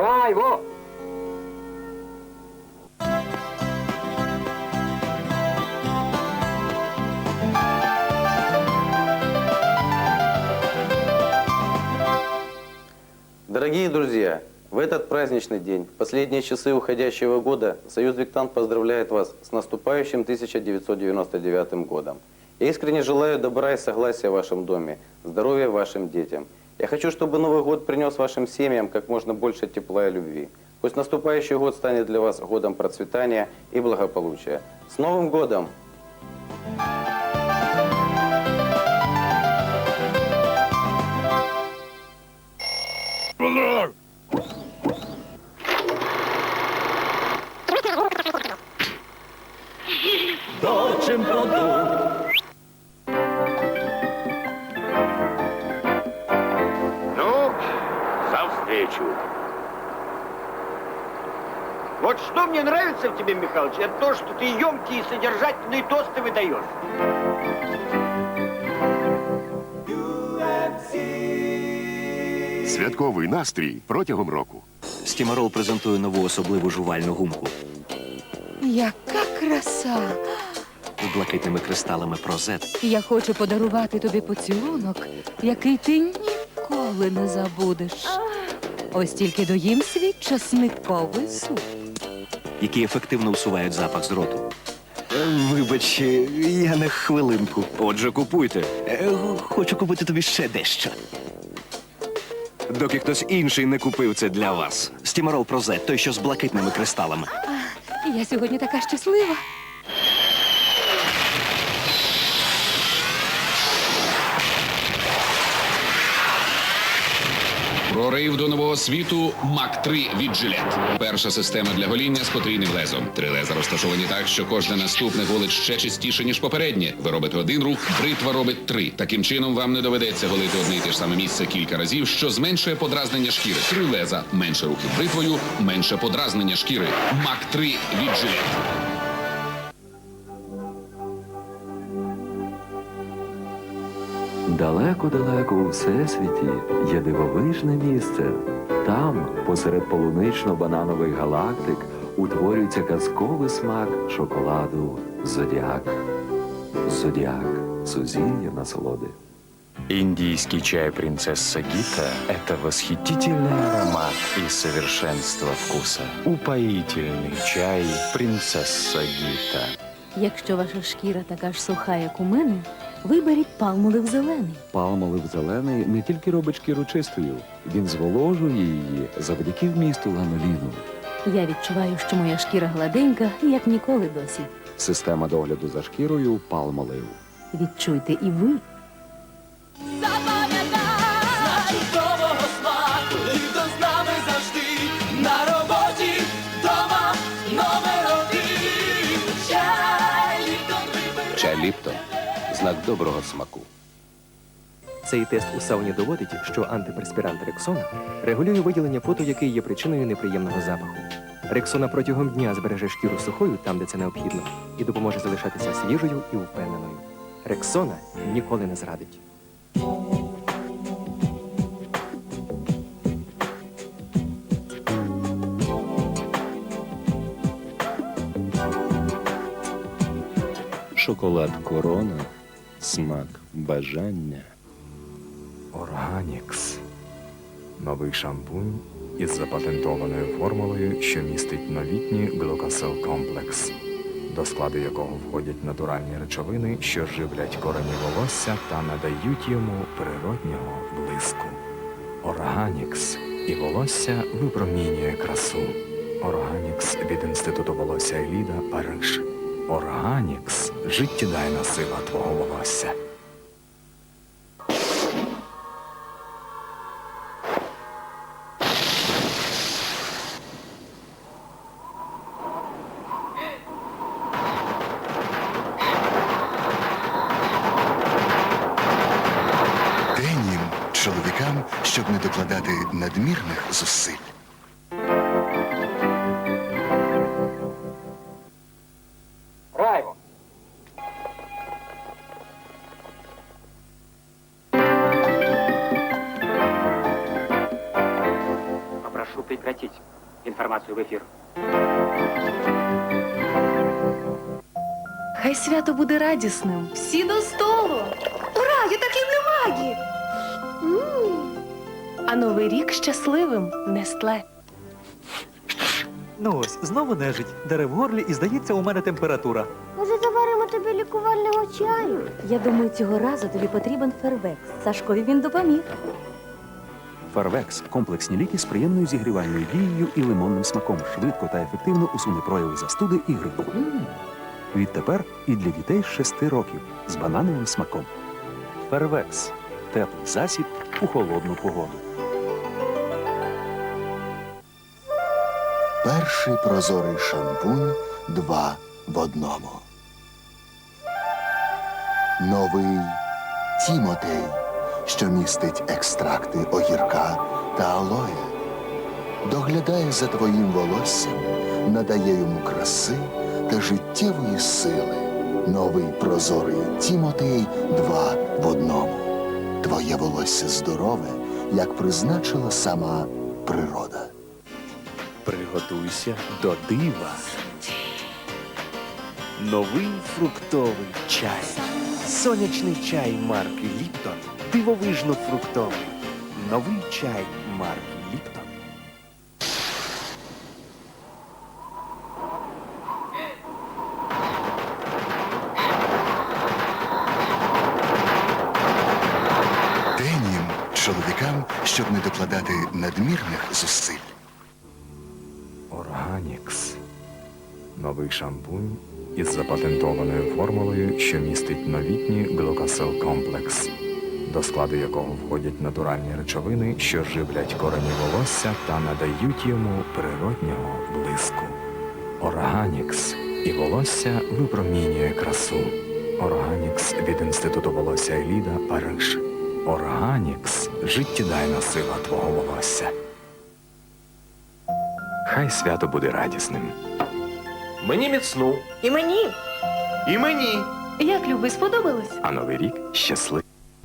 Райво! Дорогие друзья, в этот праздничный день, последние часы уходящего года, Союз Виктант поздравляет вас с наступающим 1999 годом. Я искренне желаю добра и согласия в вашем доме, здоровья вашим детям. Я хочу, чтобы Новый год принес вашим семьям как можно больше тепла и любви. Пусть наступающий год станет для вас годом процветания и благополучия. С Новым годом! Ну, Вот что мне нравится в тебе, Михалыч, это то, что ты емкие и содержательные тосты выдаешь. Святковий настрій протягом року. Стімарол презентує нову особливу жувальну гумку Яка краса! з блакитними кристалами прозет. Я хочу подарувати тобі поцілунок, який ти ніколи не забудеш. Ось тільки доїм свій часниковий суп. які ефективно усувають запах з роту. Вибач, я на хвилинку. Отже, купуйте. Е, Хочу купити тобі ще дещо. Доки хтось інший не купив це для вас. Стімарол Прозет, той, що з блакитними кристалами. Я сьогодні така щаслива. Прорив до нового світу Мак 3 від Gillette. Перша система для гоління з потрійним лезом. Три леза розташовані так, що кожне наступне голить ще чистіше, ніж попереднє. Ви робите один рух, бритва робить три. Таким чином вам не доведеться голити одне і те ж саме місце кілька разів, що зменшує подразнення шкіри. Три леза, менше рухів бритвою, менше подразнення шкіри. Мак 3 від Gillette. Далеко-далеко у всесвіті є дивовижне місце. Там, посеред полунично-бананових галактик, утворюється казковий смак шоколаду Зодіак. Зодіак сузір'я насолоди. Индийский чай принцесса Гита – это восхитительный аромат и совершенство вкуса. Упоительный чай принцесса Гита. Якщо ваша шкіра така ж суха, як у мене, виберіть палмолив зелений. Палмолив зелений не тільки робить шкіру чистою, він зволожує її завдяки вмісту ланоліну. Я відчуваю, що моя шкіра гладенька, як ніколи досі. Система догляду за шкірою Палмолив. Відчуйте і ви. Знак доброго смаку. Цей тест у сауні доводить, що антиперспірант Рексона регулює виділення поту, який є причиною неприємного запаху. Рексона протягом дня збереже шкіру сухою там, де це необхідно, і допоможе залишатися свіжою і впевненою. Рексона ніколи не зрадить. Шоколад Корона – смак бажання. Органікс. Новий шампунь із запатентованою формулою, що містить новітній глюкосил комплекс, до складу якого входять натуральні речовини, що живлять корені волосся та надають йому природнього блиску. Органікс і волосся випромінює красу. Органікс від Інституту волосся Еліда Париж. Органікс життєдайна сила твого волосся. Денім чоловікам, щоб не докладати надмірних зусиль. Попрошу информацию в эфир. Хай свято буде радісним. Всі до столу. Ура, я так люблю магі. А новий рік щасливим, Нестле. Ну ось, знову нежить. Дере в горлі і здається, у мене температура. Може, заваримо тобі лікувального чаю? Я думаю, цього разу тобі потрібен фервекс. Сашкові він допоміг. Фарвекс комплексні ліки з приємною зігрівальною дією і лимонним смаком швидко та ефективно усуне прояви застуди і грипу. Відтепер і для дітей з 6 років з банановим смаком. Фарвекс теплий засіб у холодну погоду. Перший прозорий шампунь два в одному. Новий Тімотей, що містить екстракти огірка та алоє. Доглядає за твоїм волоссям, надає йому краси та життєвої сили. Новий прозорий Тімотей два в одному. Твоє волосся здорове, як призначила сама природа. Приготуйся до дива. Новий фруктовий чай. Сонячний чай марки Ліптон. Дивовижно фруктовий. Новий чай марки Ліптон. Денім чоловікам, щоб не докладати надмірних зусиль. Органікс. Новий шампунь із запатентованою формулою, що містить новітній глюкосил комплекс, до складу якого входять натуральні речовини, що живлять корені волосся та надають йому природнього блиску. Органікс і волосся випромінює красу. Органікс від Інституту волосся Еліда Париж. Органікс життєдайна сила твого волосся. Хай свято буде радісним. Мені міцну. І мені. І мені. Як любий, сподобалось? А новий рік щасливий.